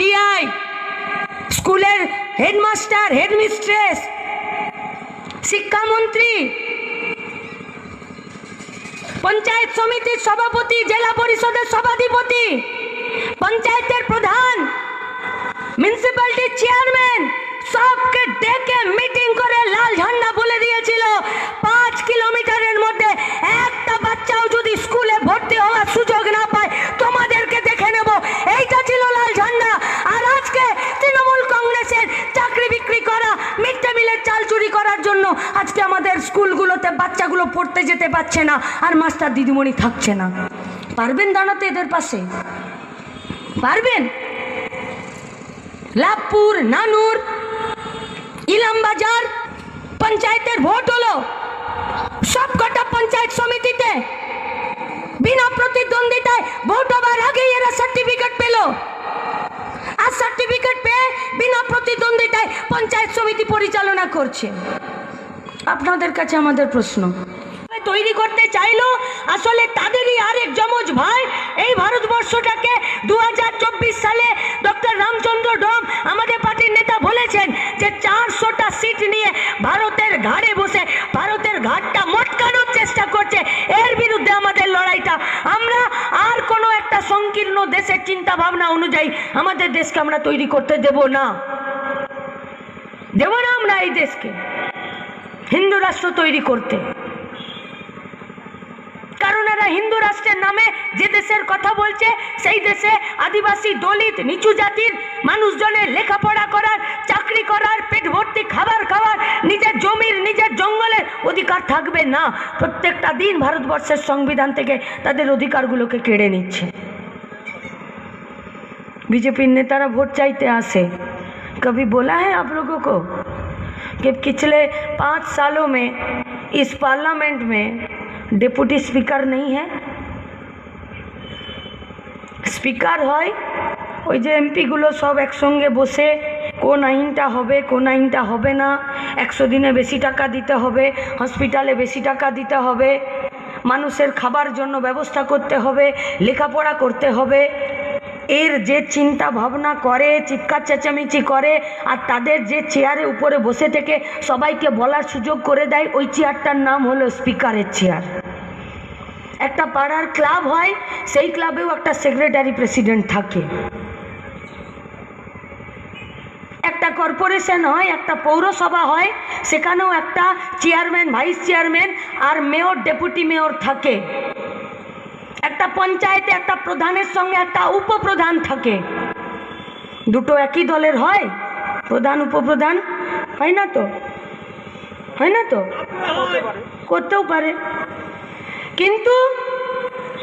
DI স্কুলের headmaster, headmistress, শিক্ষামন্ত্রী, পঞ্চায়েত সমিতির সভাপতি, জেলা পরিষদের সভাধিপতি, পঞ্চায়েতের প্রধান মিউনিসিপ্যালিটির চেয়ারম্যান সবকে ডেকে মিটিং করে লাল ঝান্ডা বলে দিয়েছিল। পাঁচ কিলোমিটারের মধ্যে একটা বাচ্চাও যদি স্কুলে ভর্তি হওয়ার সুযোগ না পায় তোমাদেরকে দেখে নেব এইটা ছিল লাল ঝান্ডা আর আজকে তৃণমূল কংগ্রেসের চাকরি বিক্রি করা মিড ডে মিলের চাল চুরি করার জন্য আজকে আমাদের স্কুলগুলোতে বাচ্চাগুলো পড়তে যেতে পারছে না, আর মাস্টার দিদিমণি থাকছে না। পারবেন দাঁড়াতে এদের পাশে? পারবেন? লাভপুর, নানুর, ইলামবাজার, পঞ্চায়েতের ভোট হলো। সব কটা পঞ্চায়েত সমিতিতে বিনা প্রতিদ্বন্দ্বিতায় ভোট হবার আগেই এরা সার্টিফিকেট পেল। আর সার্টিফিকেট পেয়ে বিনা প্রতিদ্বন্দ্বিতায় পঞ্চায়েত সমিতি পরিচালনা করছে। আপনাদের কাছে আমাদের প্রশ্ন। তৈরি করতে চাইলো, আসলে তাদেরই আরেক যমজ ভাই। এই ভারতবর্ষটাকে দু হাজার চব্বিশ সালে ডক্টর রামচন্দ্র ডম, আমাদের পার্টির নেতা বলেছেন যে চারশোটা সিট নিয়ে ভারতের ঘাড়ে বসে, ভারতের ঘাটটা মটকানোর চেষ্টা করছে। এর বিরুদ্ধে আমাদের লড়াইটা। আমরা আর কোনো একটা সংকীর্ণ দেশের চিন্তা ভাবনা অনুযায়ী আমাদের দেশকে আমরা তৈরি করতে দেব না। দেব না আমরা এই দেশকে। হিন্দু রাষ্ট্র তৈরি করতে। কারণ এরা হিন্দু রাষ্ট্রের নামে যে দেশের কথা বলছে, সেই দেশে আদিবাসী, দলিত, নিচু জাতির মানুষজনের লেখাপড়া করার, চাকরি করার, পেট ভর্তি, খাবার খাওয়ার, নিজের জমির, নিজের জঙ্গলের অধিকার থাকবে না। প্রত্যেকটা দিন ভারতবর্ষের সংবিধান থেকে তাদের অধিকারগুলোকে কেড়ে নিচ্ছে। बीजेपी नेतारा वोट चाहते आसे कभी बोला है आप लोगों को कि पिछले पाँच सालों में इस पार्लियामेंट में डेपुटी स्पीकर नहीं है স্পিকার হয় ওই যে এমপিগুলো সব একসঙ্গে বসে কোন আইনটা হবে কোন আইনটা হবে না একশো দিনে বেশি টাকা দিতে হবে হসপিটালে বেশি টাকা দিতে হবে মানুষের খাবার জন্য ব্যবস্থা করতে হবে লেখাপড়া করতে হবে এর যে চিন্তা ভাবনা করে, চিৎকার চেঁচামেচি করে, আর তাদের যে চেয়ারে উপরে বসে থেকে সবাইকে বলার সুযোগ করে দেয়, ওই চেয়ারটার নাম হলো স্পিকারের চেয়ার একটা পাড়ার ক্লাব হয়, সেই ক্লাবেও একটা সেক্রেটারি প্রেসিডেন্ট থাকে। একটা কর্পোরেশন হয়, একটা পৌরসভা হয়, সেখানেও একটা চেয়ারম্যান ভাইস চেয়ারম্যান আর মেয়র ডেপুটি মেয়র থাকে। একটা পঞ্চায়েতে একটা প্রধানের সঙ্গে একটা উপপ্রধান থাকে। দুটো একই দলের হয়, প্রধান, উপপ্রধান, হয় না তো? হয় না তো? করতেও পারে। কিন্তু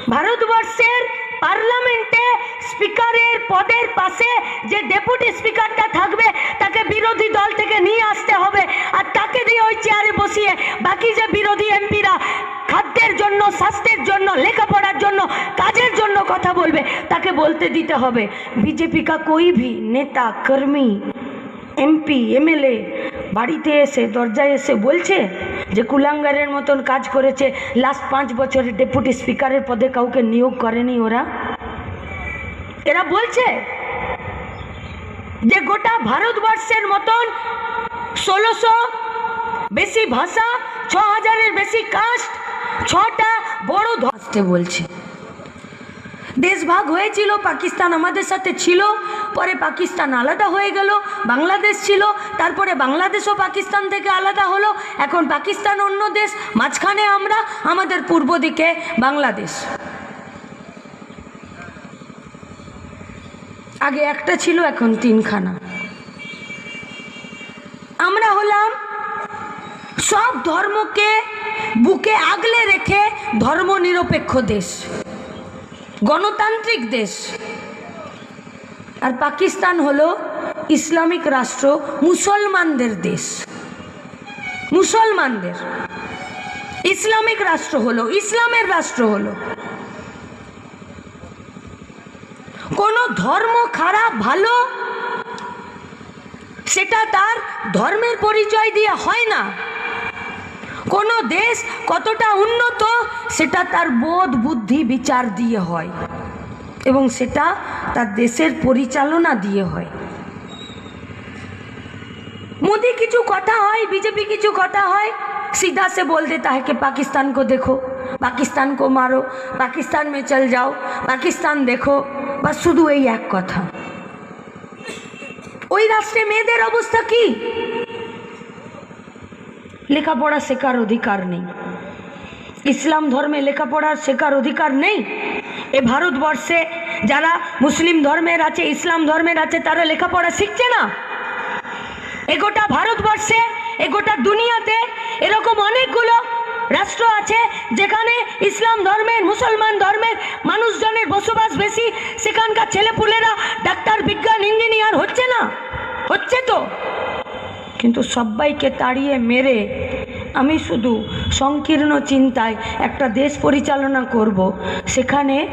ভারতবর্ষের পার্লামেন্টে স্পিকারের পদের পাশে যে ডেপুটি স্পিকারটা থাকবে, তাকে বিরোধী দল থেকে নিয়ে আসতে হবে। আর তাকে দিয়ে ওই চেয়ারে বসিয়ে বাকি যে বিরোধী এমপিরা খাদ্যের জন্য, স্বাস্থ্যের জন্য, লেখাপড়ার জন্য, কাজের জন্য কথা বলবে, তাকে বলতে দিতে হবে, বিজেপি কা কোই ভি নেতা, কর্মী, এমপি, এমএলএ, বাড়িতে এসে, দরজায় এসে বলছে যে কুলাঙ্গারের মতন কাজ করেছে লাস্ট পাঁচ বছরে ডেপুটি স্পিকারের পদে কাউকে নিয়োগ করেনি ওরা। এরা বলছে যে গোটা ভারতবর্ষের মতন ষোলোশো বেশি ভাষা, ছ হাজারের বেশি কাস্ট ছটা বড় ধস্তে বলছে দেশ ভাগ হয়েছিল, পাকিস্তান আমাদের সাথে ছিল, পরে পাকিস্তান আলাদা হয়ে গেল, বাংলাদেশ ছিল, তারপরে বাংলাদেশও পাকিস্তান থেকে আলাদা হলো, এখন পাকিস্তান অন্য দেশ, মাঝখানে আমরা, আমাদের পূর্ব দিকে বাংলাদেশ। আগে একটা ছিল, এখন তিনখানা। আমরা হলাম সব ধর্মকে বুকে আগলে রেখে ধর্মনিরপেক্ষ দেশ, গণতান্ত্রিক দেশ। আর পাকিস্তান হলো ইসলামিক রাষ্ট্র, মুসলমানদের দেশ। মুসলমানদের। ইসলামিক রাষ্ট্র হলো, ইসলামের রাষ্ট্র হলো। কোনো ধর্ম খারাপ, ভালো, সেটা তার ধর্মের পরিচয় দিয়ে হয় না। কোনো দেশ কতটা উন্নত সেটা তার বোধ বুদ্ধি বিচার দিয়ে হয় এবং সেটা তার দেশের পরিচালনা দিয়ে হয় मोदी কিছু কথা হয় बीजेपी কিছু কথা হয় सीधा से बोल देता है कि पाकिस्तान को देखो पाकिस्तान को मारो पाकिस्तान में चल जाओ पाकिस्तान देखो বাস শুধু এই এক কথা ওই রাষ্ট্রে মেয়েদের অবস্থা কি লেখাপড়া শেখার অধিকার নেই ইসলাম ধর্মে লেখাপড়া শেখার অধিকার নেই। এ ভারতবর্ষে যারা মুসলিম ধর্মের আছে, ইসলাম ধর্মের আছে, তারা লেখাপড়া শিখছে না। এগোটা ভারতবর্ষে এগোটা দুনিয়াতে এরকম অনেকগুলো রাষ্ট্র আছে, যেখানে ইসলাম ধর্মের, মুসলমান ধর্মের মানুষজনের বসবাস বেশি। সেখানকার ছেলেপুলেরা ডাক্তার, বিজ্ঞান, ইঞ্জিনিয়ার হচ্ছে না। হচ্ছে তো। কিন্তু সবাইকে তাড়িয়ে মেরে আমি শুধু সংকীর্ণ চিন্তায় একটা দেশ পরিচালনা করব। সেখানে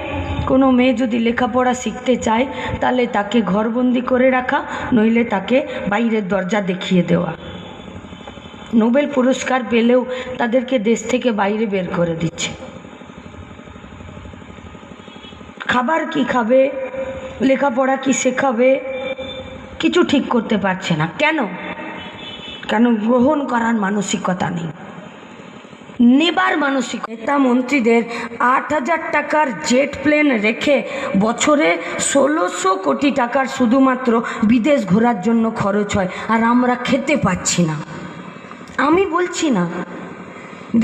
কোনো মেয়ে যদি লেখাপড়া শিখতে চায়, তাহলে তাকে ঘরবন্দি করে রাখা, নইলে তাকে বাইরের দরজা দেখিয়ে দেওয়া। নোবেল পুরস্কার পেলেও তাদেরকে দেশ থেকে বাইরে বের করে দিচ্ছে। খাবার কি খাবে? লেখাপড়া কি শেখাবে? কিছু ঠিক করতে পারছে না। কেন? কেন গ্রহণ করার মানসিকতা নেই। নেবার মানসিক নেতা মন্ত্রীদের আট হাজার টাকার জেট প্লেন রেখে বছরে ষোলোশো কোটি টাকার শুধুমাত্র বিদেশ ঘোরার জন্য খরচ হয়, আর আমরা খেতে পাচ্ছি না। আমি বলছি না,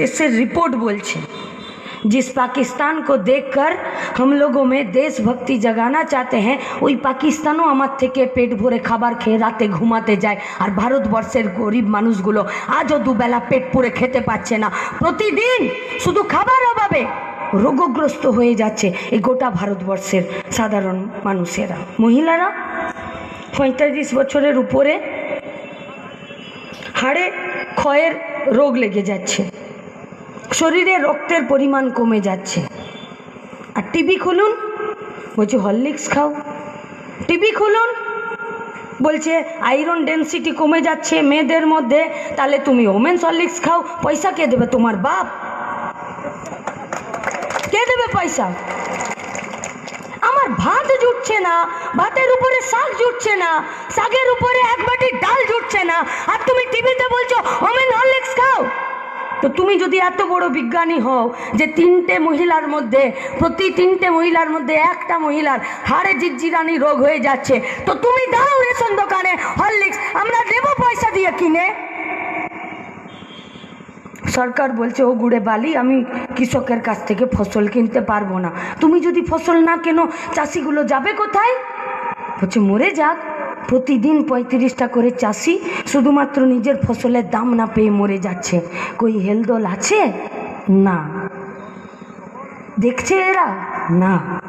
দেশের রিপোর্ট বলছে। जिस पाकिस्तान को देखकर हम लोगों में देशभक्ति जगाना चाहते हैं ওই পাকিস্তানও আমার থেকে পেট ভরে খাবার খেয়ে রাতে ঘুমাতে যায় আর ভারতবর্ষের গরিব মানুষগুলো আজও দুবেলা পেট পুরে খেতে পাচ্ছে না প্রতিদিন শুধু খাবার অভাবে রোগগ্রস্ত হয়ে যাচ্ছে এই গোটা ভারতবর্ষের সাধারণ মানুষেরা মহিলারা পঁয়তাল্লিশ বছরের উপরে হাড়ে ক্ষয়ের রোগ লেগে যাচ্ছে শরীরে রক্তের পরিমাণ কমে যাচ্ছে। আর টিভি খুলুন, বলছে, হরলিক্স খাও। টিভি খুলুন, বলছে আয়রন ডেন্সিটি কমে যাচ্ছে মেয়েদের মধ্যে, তাহলে তুমি ওমেন্স হরলিক্স খাও। পয়সা কে দেবে? তোমার বাপ। কে দেবে পয়সা? আমার ভাত জুটছে না, ভাতের উপরে শাক জুটছে না, শাকের উপরে এক বাটি ডাল জুটছে না। আর তুমি টিভিতে বলছো ওমেন হরলিক্স খাও। তো তুমি যদি এত বড় বিজ্ঞানী হও যে তিনটে মহিলার মধ্যে, প্রতি তিনটে মহিলার মধ্যে একটা মহিলার হাড়ে জিজ্জিরানি রোগ হয়ে যাচ্ছে, তো তুমি দাও রেশন দোকানে, হরলিক্স, আমরা দেবো পয়সা দিয়ে কিনে। সরকার বলছে, ও গুড়ে বালি, আমি কৃষকের কাছ থেকে ফসল কিনতে পারব না। তুমি যদি ফসল না কেনো, চাষিগুলো যাবে কোথায়? বলছে, মরে যাক। প্রতিদিন পঁয়ত্রিশটা করে চাষি শুধুমাত্র নিজের ফসলের দাম না পেয়ে মরে যাচ্ছে। কই হেলদোল আছে? না। দেখছে এরা? না।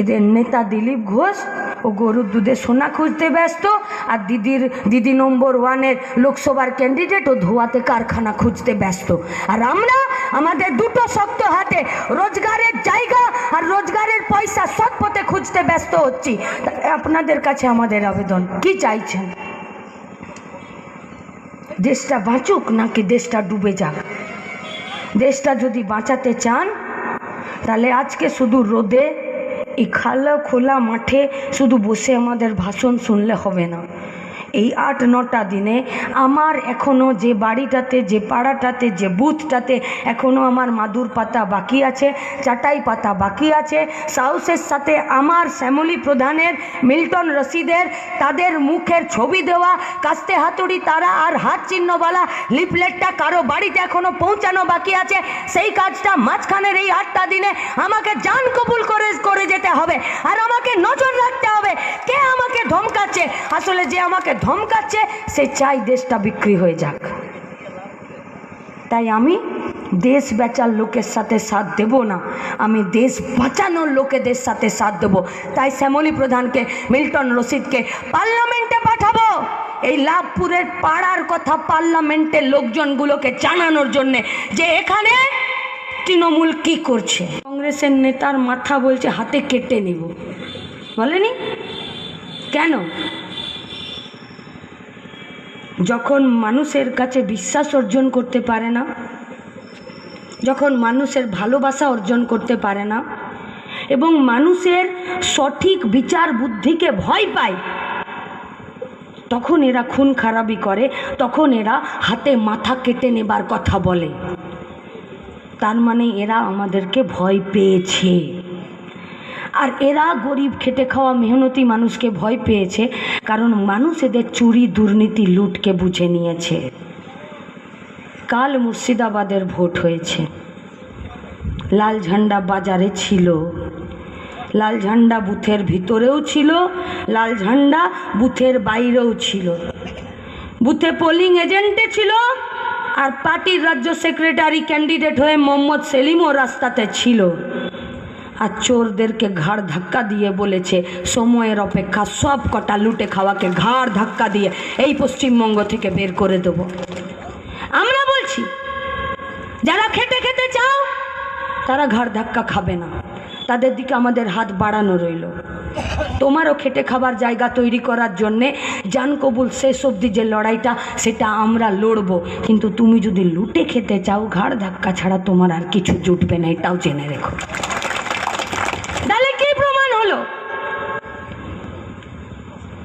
এদের নেতা দিলীপ ঘোষ ও গরুর দুধে সোনা খুঁজতে ব্যস্ত আর দিদির, দিদি নম্বর ওয়ানের লোকসভার ক্যান্ডিডেট ও ধোয়াতে কারখানা খুঁজতে ব্যস্ত। আর আমরা, আমাদের দুটো শক্ত হাতে রোজগারের জায়গা আর রোজগারের পয়সা সৎ পথে খুঁজতে ব্যস্ত হচ্ছি। আপনাদের কাছে আমাদের আবেদন, কি চাইছেন? দেশটা বাঁচুক নাকি দেশটা ডুবে যাক? দেশটা যদি বাঁচাতে চান, তাহলে আজকে শুধু রোদে এই খালা খোলা মাঠে শুধু বসে আমাদের ভাষণ শুনলে হবে না। এই আট নটা দিনে আমার এখনও যে বাড়িটাতে, যে পাড়াটাতে, যে বুথটাতে এখনও আমার মাদুর পাতা বাকি আছে, চাটাই পাতা বাকি আছে। সাউসের সাথে আমার শ্যামলী প্রধানের, মিল্টন রশিদের, তাদের মুখের ছবি দেওয়া, কাস্তে হাতুড়ি, তারা আর হাত চিহ্নওয়ালা লিফলেটটা কারও বাড়িতে এখনও পৌঁছানো বাকি আছে। সেই কাজটা মাঝখানের এই আটটা দিনে আমাকে জান কবুল করে করে যেতে হবে। আর আমাকে নজর রাখতে ধমকাচ্ছে আসলে যে আমাকে ধমকাচ্ছে, সে চাই দেশটা বিক্রি হয়ে যাক। তাই আমি দেশ বেচার লোকের সাথে সাথ দেব না। আমি দেশ বাঁচানোর লোকেদের সাথে সাথ দেব। তাই শ্যামলী প্রধানকে, মিল্টন রশিদকে পার্লামেন্টে পাঠাবো। এই লাভপুরের পাড়ার কথা পার্লামেন্টের লোকজনগুলোকে জানানোর জন্যে যে এখানে তৃণমূল কি করছে। কংগ্রেসের নেতার মাথা বলছে, হাতে কেটে নিব। বলেনি? কেন? যখন মানুষের কাছে বিশ্বাস অর্জন করতে পারে না, যখন মানুষের ভালোবাসা অর্জন করতে পারে না, এবং মানুষের সঠিক বিচার বুদ্ধিকে ভয় পায়, তখন এরা খুন খারাপি করে, তখন এরা হাতে মাথা কেটে নেবার কথা বলে। তার মানে এরা আমাদেরকে ভয় পেয়েছে। আর এরা গরিব খেটে খাওয়া মেহনতি মানুষকে ভয় পেয়েছে, কারণ মানুষ এদের চুরি, দুর্নীতি, লুটকে বুঝে নিয়েছে। কাল মুর্শিদাবাদের ভোট হয়েছে। লাল ঝান্ডা বাজারে ছিল। লাল ঝান্ডা বুথের ভিতরেও ছিল, লাল ঝান্ডা বুথের বাইরেও ছিল। বুথে পোলিং এজেন্টে ছিল, আর পার্টির রাজ্য সেক্রেটারি ক্যান্ডিডেট হয়ে মোহাম্মদ সেলিমও রাস্তাতে ছিল। আর চোরদেরকে ঘাড় ধাক্কা দিয়ে বলেছে, সময়ের অপেক্ষা সব কটা লুটে খাওয়াকে ঘাড় ধাক্কা দিয়ে এই পশ্চিমবঙ্গ থেকে বের করে দেব। আমরা বলছি, যারা খেতে খেতে চাও, তারা ঘাড় ধাক্কা খাবে না। তাদের দিকে আমাদের হাত বাড়ানো রইল। তোমারও খেটে খাবার জায়গা তৈরি করার জন্যে জান কবুল শেষ অবধি যে লড়াইটা, সেটা আমরা লড়বো। কিন্তু তুমি যদি লুটে খেতে চাও, ঘাড় ধাক্কা ছাড়া তোমার আর কিছু জুটবে না, এটাও জেনে রেখো তাহলে কি প্রমাণ হলো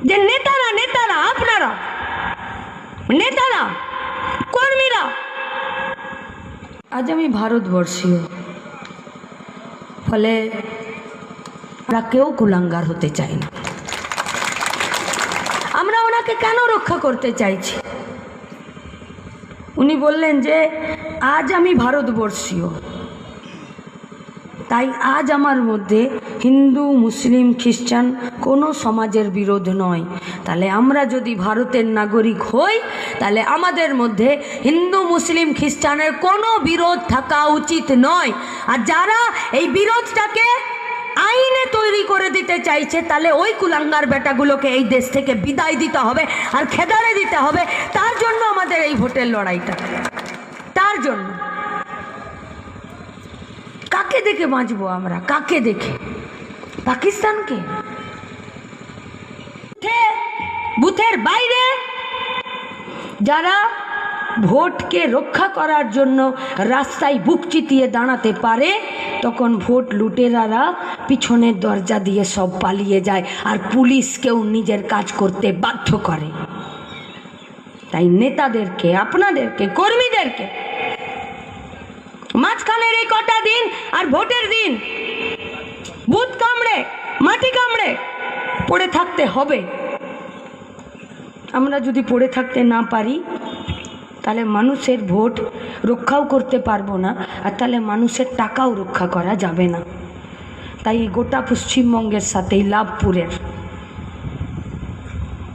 যে নেতারা নেতারা আপনারা নেতারা, কর্মীরা। আজ আমি ভারতবর্ষীয়। ফলে আমরা কেউ কুলাঙ্গার হতে চাই না। আমরা ওনাকে কেন রক্ষা করতে চাইছি? উনি বললেন যে, আজ আমি ভারতবর্ষীয়। তাই আজ আমার মধ্যে হিন্দু, মুসলিম, খ্রিস্টান কোনো সমাজের বিরোধ নয়। তাহলে আমরা যদি ভারতের নাগরিক হই, তাহলে আমাদের মধ্যে হিন্দু, মুসলিম, খ্রিস্টানের কোনো বিরোধ থাকা উচিত নয়। আর যারা এই বিরোধটাকে আইনে তৈরি করে দিতে চাইছে, তাহলে ওই কুলাঙ্গার বেটাগুলোকে এই দেশ থেকে বিদায় দিতে হবে আর খেদারে দিতে হবে। তার জন্য আমাদের এই ভোটের লড়াইটা। তার জন্য। কাকে দেখে বাঁচবো আমরা? কাকে দেখে? পাকিস্তানকে? বুথের বাইরে। যারা ভোটকে রক্ষা করার জন্য রাস্তায় বুক চিতিয়ে দাঁড়াতে পারে, তখন ভোট লুটেরারা পিছনের দরজা দিয়ে সব পালিয়ে যায় আর পুলিশকেও নিজের কাজ করতে বাধ্য করে। তাই নেতাদেরকে, আপনাদেরকে, কর্মীদেরকে, মাঝখানের এই কটা দিন আর ভোটের দিন, বুথ কামড়ে, মাটি কামড়ে পড়ে থাকতে হবে। আমরা যদি পড়ে থাকতে না পারি, তাহলে মানুষের ভোট রক্ষাও করতে পারব না, আর তাহলে মানুষের টাকাও রক্ষা করা যাবে না। তাই গোটা পশ্চিমবঙ্গের সাথে লাভপুরের।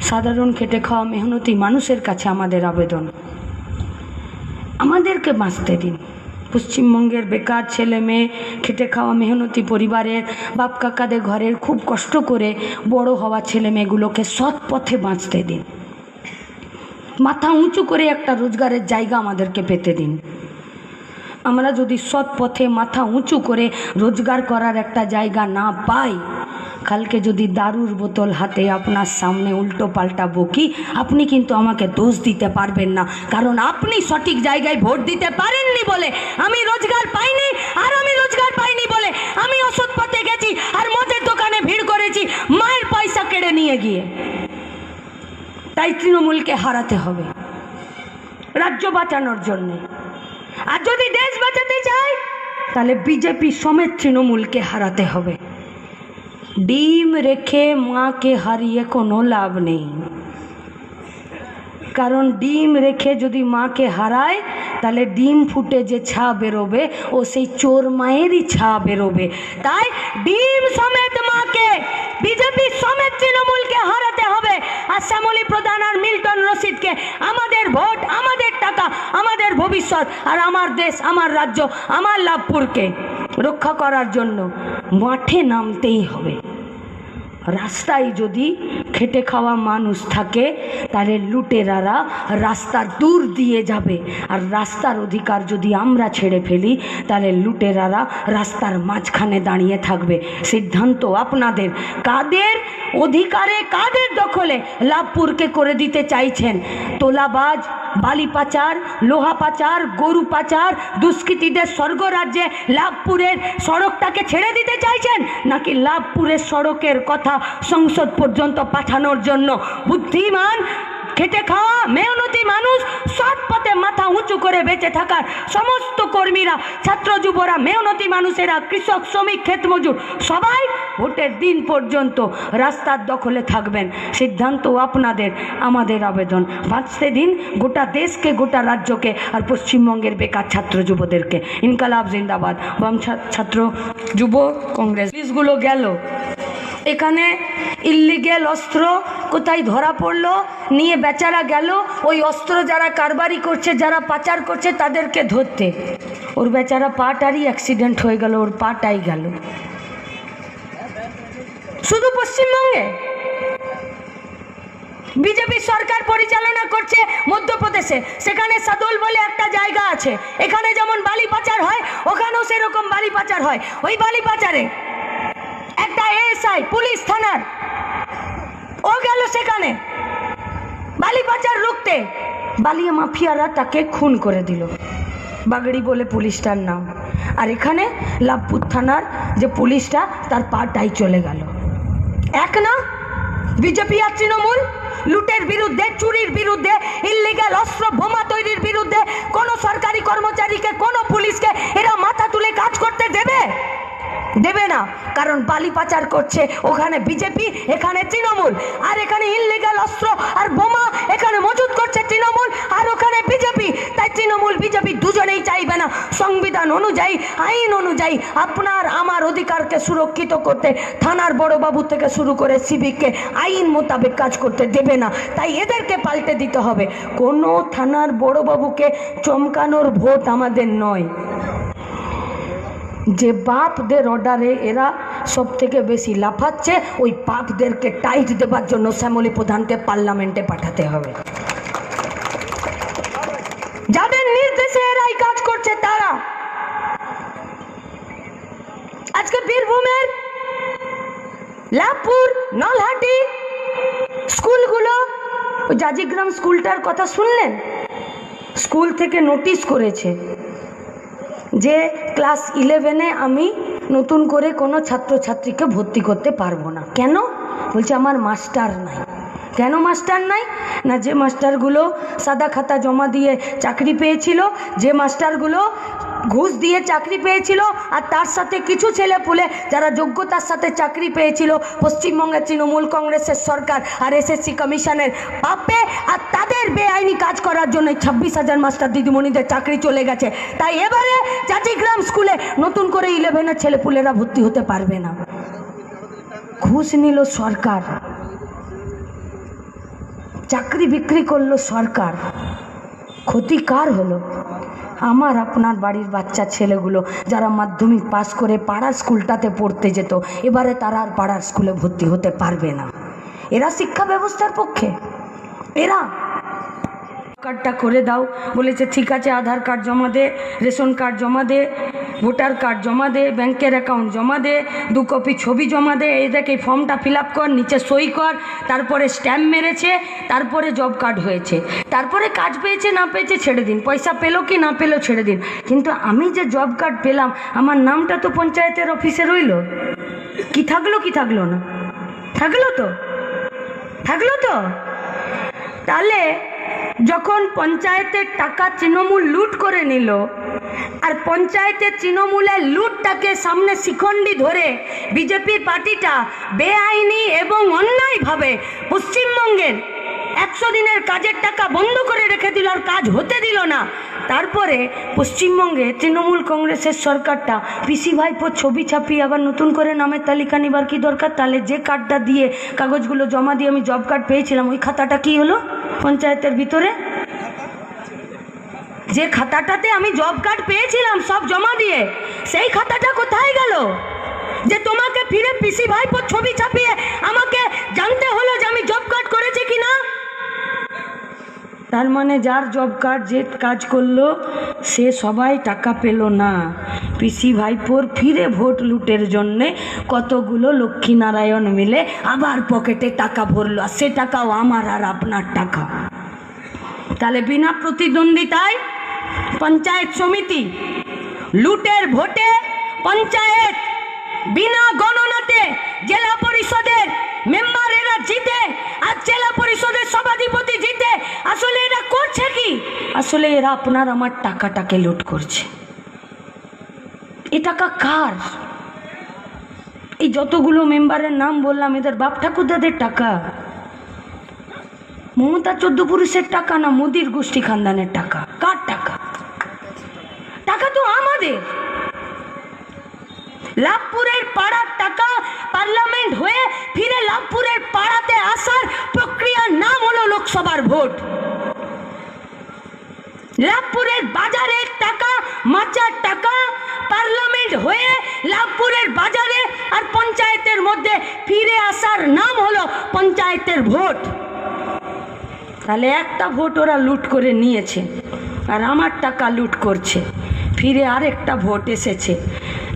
সাধারণ খেটে খাওয়া মেহনতি মানুষের কাছে আমাদের আবেদন। আমাদেরকে বাঁচতে দিন। পশ্চিমবঙ্গের বেকার ছেলে মেয়ে, খেটে খাওয়া মেহনতি পরিবারের বাপ কাকাদের ঘরের খুব কষ্ট করে বড় হওয়া ছেলে মেয়েগুলোকে সৎ পথে বাঁচতে দিন। মাথা উঁচু করে একটা রোজগারের জায়গা আমাদেরকে পেতে দিন। আমরা যদি সৎ পথে মাথা উঁচু করে রোজগার করার একটা জায়গা না পাই, কালকে যদি দারুর বোতল হাতে আপনার সামনে উল্টো পাল্টা বকি, আপনি কিন্তু আমাকে দোষ দিতে পারবেন না। কারণ আপনি সঠিক জায়গায় ভোট দিতে পারেননি বলে আমি রোজগার পাইনি আর আমি রোজগার পাইনি বলে আমি ওষুধ পথে গেছি আর মদের দোকানে ভিড় করেছি, মায়ের পয়সা কেড়ে নিয়ে গিয়ে। তাই তৃণমূলকে হারাতে হবে, রাজ্য বাঁচানোর জন্যে। আর যদি দেশ বাঁচাতে চাই তাহলে বিজেপি সমেত তৃণমূলকে হারাতে হবে। ডিম রেখে মাকে হারিয়ে কোনো লাভ নেই। কারণ ডিম রেখে যদি মাকে হারায়, তাহলে ডিম ফুটে যে ছা বেরোবে, ও সেই চোর মায়েরই ছা বেরোবে। তাই ডিম সমেত মাকে, বিজেপি সমেত তৃণমূলকে হারাতে আর শ্যামলী প্রধান আর মিল্টন রশিদকে আমাদের ভোট, আমাদের টাকা, আমাদের ভবিষ্যৎ আর আমার দেশ, আমার রাজ্য, আমার লাভপুরকে রক্ষা করার জন্য মাঠে নামতেই হবে। রাস্তায় যদি খেটে খাওয়া মানুষ থাকে, তাহলে লুটেরারা রাস্তার দূর দিয়ে যাবে। আর রাস্তার অধিকার যদি আমরা ছেড়ে ফেলি, তাহলে লুটেরারা রাস্তার মাঝখানে দাঁড়িয়ে থাকবে। সিদ্ধান্ত আপনাদের। কাদের অধিকারে, কাদের দখলে লাভপুরকে করে দিতে চাইছেন? তোলাবাজ, বালি পাচার, লোহা পাচার, গরু পাচার, দুষ্কৃতীদের স্বর্গরাজ্যে লাভপুরের সড়কটাকে ছেড়ে দিতে চাইছেন? নাকি লাভপুরের সড়কের কথা সংসদ পর্যন্ত পাঠানোর জন্য বুদ্ধিমান, খেটে খাওয়া মেহনতি মানুষ সৎ পথে মাথা উঁচু করে বেঁচে থাকার সমস্ত কর্মীরা, ছাত্র যুবরা, মেহনতি মানুষেরা, কৃষক, শ্রমিক, ক্ষেত মজুর, সবাই ভোটের দিন পর্যন্ত রাস্তার দখলে থাকবেন। সিদ্ধান্ত আপনাদের, আমাদের আবেদন। বাঁচতে দিন গোটা দেশকে, গোটা রাজ্যকে আর পশ্চিমবঙ্গের বেকার ছাত্র যুবদেরকে। ইনকালাব জিন্দাবাদ। বাম ছাত্র যুব কংগ্রেস। পুলিশগুলো গেল। এখানে ইল্লিগেল অস্ত্র কোথায় ধরা পড়ল, নিয়ে বেচারা গেল, ওই অস্ত্র যারা কারবারি করছে, যারা পাচার করছে, তাদেরকে ধরতে। ওর বেচারা পাটারই অ্যাক্সিডেন্ট হয়ে গেল, ওর পা পাটাই গেল। শুধু পশ্চিমবঙ্গে? বিজেপি সরকার পরিচালনা করছে মধ্যপ্রদেশে। সেখানে সাদোল বলে একটা জায়গা আছে। এখানে যেমন বালি পাচার হয়, ওখানেও সেরকম বালি পাচার হয়। ওই বালি পাচারে একটা এএসআই পুলিশ থানার। ও গেল সেখানে বালি পাচার রুখতে। বালিয়া মাফিয়ারা তাকে খুন করে দিল। বাগড়ি বলে পুলিশটার নাম। আর এখানে লাভপুর থানার যে পুলিশটা, তার পাটাই চলে গেল। এক না, বিজেপি আর তৃণমূল লুটের বিরুদ্ধে, চুরির বিরুদ্ধে ইল্লিগাল অস্ত্র বোমা তৈরির বিরুদ্ধে, কোনো সরকারি কর্মচারীকে, কোনো পুলিশকে এরা মাথা তুলে কাজ করতে দেবে? দেবে না। কারণ বালি পাচার করছে ওখানে বিজেপি, এখানে তৃণমূল, আর এখানে ইনলিগাল অস্ত্র আর বোমা এখানে মজুদ করছে তৃণমূল আর ওখানে বিজেপি। তাই তৃণমূল, বিজেপি দুজনেই চাইবে না। সংবিধান অনুযায়ী, আইন অনুযায়ী আপনার, আমার অধিকারকে সুরক্ষিত করতে থানার বড়বাবু থেকে শুরু করে সিভিককে আইন মোতাবেক কাজ করতে দেবে না। তাই এদেরকে পাল্টে দিতে হবে। কোনো থানার বড়বাবুকে চমকানোর ভোট আমাদের নয়। যে বাপদের অর্ডারে এরা সব থেকে বেশি লাফাচ্ছে, ওই বাপদেরকে টাইট দেবার জন্য শ্যামলী প্রধানকে পার্লামেন্টে পাঠাতে হবে। যাদের নির্দেশে এরাই কাজ করছে, তারা। আজকে বীরভূমের লাভপুর, নলহাটি স্কুলগুলো জাজিগ্রাম স্কুলটার কথা শুনলেন? স্কুল থেকে নোটিশ করেছে। যে ক্লাস ইলেভেনে আমি নতুন করে কোনো ছাত্রছাত্রীকে ভর্তি করতে পারব না। কেন? বলছে, আমার মাস্টার নাই। কেন মাস্টার নাই? না, যে মাস্টারগুলো সাদা খাতা জমা দিয়ে চাকরি পেয়েছিল, যে মাস্টারগুলো ঘুষ দিয়ে চাকরি পেয়েছিল আর তার সাথে কিছু ছেলে পুলে যারা যোগ্যতার সাথে চাকরি পেয়েছিল। পশ্চিমবঙ্গের তৃণমূল কংগ্রেসের সরকার আর এসএসসি কমিশনের পাপে আর তাদের বেআইনি কাজ করার জন্য ছাব্বিশ হাজার মাস্টার দিদিমণিদের চাকরি চলে গেছে। তাই এবারে চাচিগ্রাম স্কুলে নতুন করে ইলেভেনের ছেলেপুলেরা ভর্তি হতে পারবে না। ঘুষ নিল সরকার। চাকরি বিক্রি করল সরকার। ক্ষতি কার হলো। আমার আপনার বাড়ির বাচ্চা ছেলেগুলো যারা মাধ্যমিক পাশ করে পাড়ার স্কুলটাতে পড়তে যেত, এবারে তারা আর পাড়ার স্কুলে ভর্তি হতে পারবে না। এরা শিক্ষা ব্যবস্থার পক্ষে। এরা কার্ডটা করে দাও, বলেছে, ঠিক আছে, আধার কার্ড জমা দে, রেশন কার্ড জমা দে ভোটার কার্ড জমা দে, ব্যাংকের অ্যাকাউন্ট জমা দে, দু কপি ছবি জমা দে, এই দেখ এই ফর্মটা ফিল কর, নিচে সই কর, তারপরে স্ট্যাম্প মেরেছে, তারপরে জব কার্ড হয়েছে। তারপরে কাজ পেয়েছে, না পেয়েছে, ছেড়ে দিন। পয়সা পেল কি না পেল, ছেড়ে দিন। কিন্তু আমি যে জব কার্ড পেলাম, আমার নামটা তো পঞ্চায়েতের অফিসে রইল। কি থাকল কি থাকল না? থাকল তো? থাকল তো? তাহলে যখন পঞ্চায়েতের টাকা তৃণমূল লুট করে নিল, আর পঞ্চায়েতের তৃণমূলের লুটটাকে সামনে শিখণ্ডি ধরে বিজেপির পার্টিটা বেআইনি এবং অন্যায়ভাবে পশ্চিমবঙ্গের একশো দিনের কাজের টাকা বন্ধ করে রেখে দিল আর কাজ হতে দিল না। তারপরে পশ্চিমবঙ্গে তৃণমূল কংগ্রেসের সরকারটা পিসি ভাইপোর ছবি ছাপিয়ে আবার নতুন করে নামের তালিকা নিবার কি দরকার? তাহলে যে কার্ডটা দিয়ে কাগজগুলো জমা দিয়ে আমি জব কার্ড পেয়েছিলাম, ওই খাতাটা কি হলো পঞ্চায়েতের ভিতরে? যে খাতাটাতে আমি জব কার্ড পেয়েছিলাম সব জমা দিয়ে, সেই খাতাটা কোথায় গেল? যে তোমাকে ফিরে পিসি ভাইপোর ছবি ছাপিয়ে আমাকে জানতে হলো যে আমি জব কার্ড করেছি কি না তার মানে যার জব কার্ড যে কাজ করল, সে সবাই টাকা পেল না। পিসি ভাইপোর ফিরে ভোট লুটের জন্যে কতগুলো লক্ষ্মীনারায়ণ মিলে আবার পকেটে টাকা ভরলো, আর সে টাকাও আমার আর আপনার টাকা। তাহলে বিনা প্রতিদ্বন্দ্বিতায় পঞ্চায়েত সমিতি লুটের ভোটে পঞ্চায়েত বিনা গণনাতে জেলা পরিষদের মেম্বারেরা জিতে আর জেলা পরিষদের সভাধিপতি জিতে আসলে এরা করছে কি আসলে এরা আপনার আমার টাকাটাকে লুট করছে। এ টাকা কার? এই যতগুলো মেম্বারের নাম বললাম, এদের বাপ ঠাকুরদাদের টাকা। মমতা চোদ্দ পুরুষের টাকা না মোদির গোষ্ঠী খানদানের টাকা? কার টাকা? টাকা তো আমাদের। লাভপুরের পাড়ার টাকা পার্লামেন্ট হয়ে ফিরে লাভপুরের পাড়াতে আসার প্রক্রিয়ার নাম হলো লোকসভার ভোট। লাভপুরের বাজারে টাকা, মাচার টাকা, পার্লামেন্ট হয়ে লাভপুরের বাজারে আর পঞ্চায়েতের মধ্যে ফিরে আসার নাম হলো পঞ্চায়েতের ভোট। তাহলে একটা ভোট ওরা লুট করে নিয়েছে আর আমার টাকা লুট করছে। ফিরে আরেকটা ভোট এসেছে।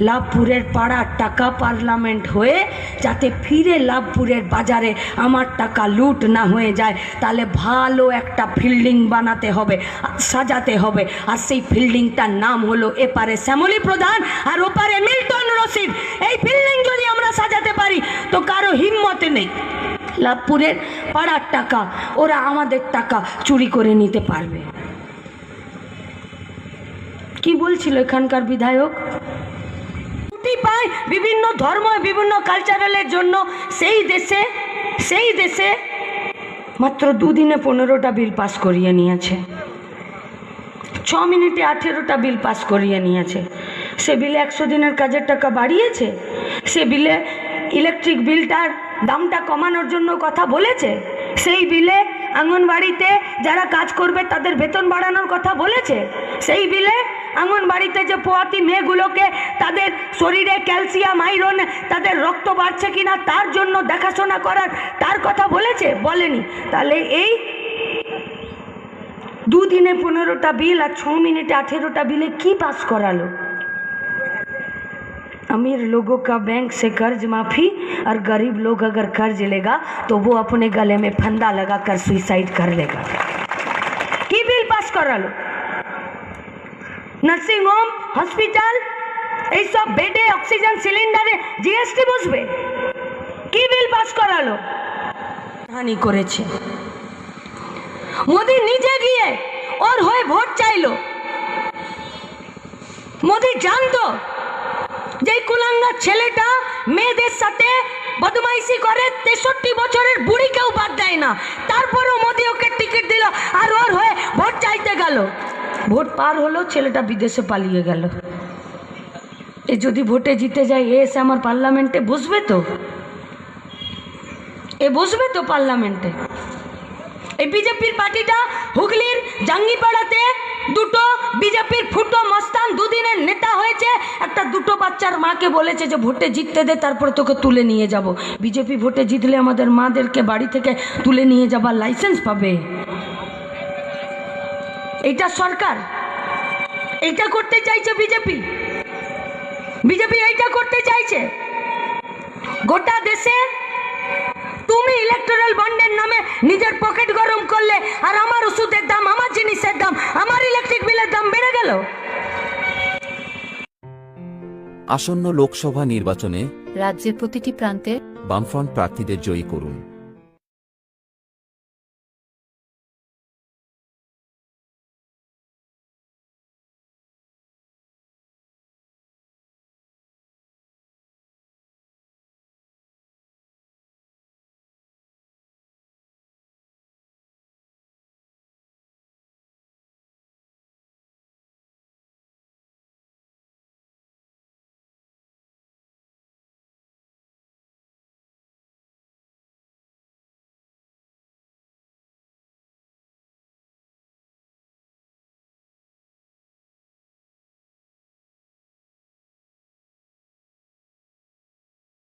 লাভপুরের পাড়ার টাকা পার্লামেন্ট হয়ে যাতে ফিরে লাভপুরের বাজারে আমার টাকা লুট না হয়ে যায়, তাহলে ভালো একটা ফিল্ডিং বানাতে হবে, সাজাতে হবে। আর সেই ফিল্ডিংটার নাম হলো এপারে শ্যামলী প্রধান আর ওপারে মিল্টন রশিদ। এই ফিল্ডিং যদি আমরা সাজাতে পারি, তো কারও হিম্মতে নেই। লাভপুরের পাড়ার টাকা, ওরা আমাদের টাকা চুরি করে নিতে পারবে। কি বলছিল এখানকার বিধায়ক? ছুটি পায় বিভিন্ন ধর্ম, বিভিন্ন কালচারালের জন্য। সেই দেশে সেই দেশে মাত্র দুদিনে পনেরোটা বিল পাস করিয়ে নিয়েছে। ছ মিনিটে আঠেরোটা বিল পাস করিয়ে নিয়েছে। সে বিলে একশো দিনের কাজের টাকা বাড়িয়েছে। সে বিলে ইলেকট্রিক বিলটার দামটা কমানোর জন্য কথা বলেছে। সেই বিলে আঙ্গনবাড়িতে যারা কাজ করবে তাদের বেতন বাড়ানোর কথা বলেছে। সেই বিলে আঙ্গনবাড়িতে যে পোয়াতি মেয়েগুলোকে তাদের শরীরে ক্যালসিয়াম আইরন তাদের রক্ত বাড়ছে কিনা তার জন্য দেখাশোনা করার তার কথা বলেছে? বলেনি। তাহলে এই দুদিনে পনেরোটা বিল আর ছ মিনিটে আঠেরোটা বিলে কি পাস করালো? अमीर लोगों का बैंक से कर्ज माफी और गरीब लोग अगर कर्ज लेगा तो वो अपने गले में फंदा लगाकर सुसाइड कर लेगा की बिल पास करालो নার্সিং হোম হসপিটাল এইসব বেডে অক্সিজেন সিলিন্ডারে জিএসটি বসবে কি বিল পাস করালো হানি করেছে মোদি নিজে গিয়ে ওর হয়ে ভোট চাইলো মোদি জানতো কুলাঙ্গার ছেলেটা মেয়েদের সাথে বদমাইশি করে, তেষট্টি বছরের বুড়িকেও বাদ দেয় না। তারপরও মোদি ওকে টিকিট দিল আর ওর হয়ে ভোট চাইতে গেল। ভোট পার হলো, ছেলেটা বিদেশে পালিয়ে গেল। এ যদি ভোটে জিতে যায়, এ এসে আমার পার্লামেন্টে বসবে তো? এ বসবে তো পার্লামেন্টে? এই বিজেপির পার্টিটা হুগলির জাঙ্গিপাড়াতে দুটো বিজেপির ফুটো মস্তান দুদিনের নেতা হয়েছে। একটা দুটো বাচ্চার মাকে বলেছে যে, ভোটে জিততে দে, তারপর তোকে তুলে নিয়ে যাব। বিজেপি ভোটে জিতলে আমাদের মাদেরকে বাড়ি থেকে তুলে নিয়ে যাবার লাইসেন্স পাবে। এইটা সরকার। এইটা করতে চাইছে বিজেপি। বিজেপি এইটা করতে চাইছে। গোটা দেশে তুমি ইলেকট্রাল বন্ডের নামে নিজের পকেট গরম করলে আর আমার ওষুধের দাম আমার জিনিসের দাম আমার ইলেকট্রিক বিলের দাম বেড়ে গেল। আসন্ন লোকসভা নির্বাচনে রাজ্যের প্রতিটি প্রান্তে বামফ্রন্ট প্রার্থীদের জয়ী করুন।